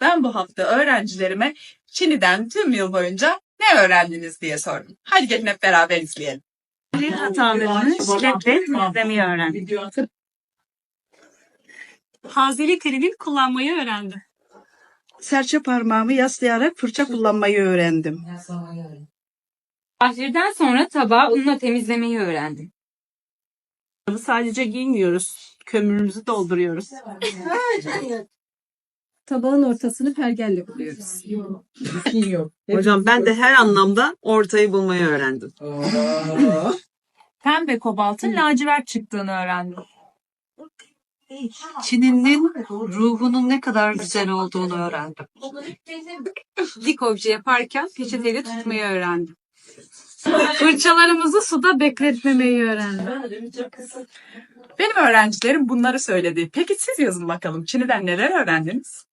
Ben bu hafta öğrencilerime Çin'den tüm yıl boyunca ne öğrendiniz diye sordum. Hadi gelin hep beraber izleyelim. Dil hatalarını şiddetle temizlemeyi öğrendim. Hazeli terimini kullanmayı öğrendim. Serçe parmağımı yaslayarak fırça kullanmayı öğrendim. Ahirden sonra tabağı unla temizlemeyi öğrendim. Sadece giymiyoruz. Kömürümüzü dolduruyoruz. Tabağın ortasını pergelle buluyoruz. Hocam ben de her anlamda ortayı bulmayı öğrendim. Pembe kobaltın lacivert çıktığını öğrendim. Çin'in ruhunun ne kadar güzel olduğunu öğrendim. Dik obje yaparken peçeteyle tutmayı öğrendim. Fırçalarımızı suda bekletmemeyi öğrendim. Benim öğrencilerim bunları söyledi. Peki siz yazın bakalım Çin'den neler öğrendiniz?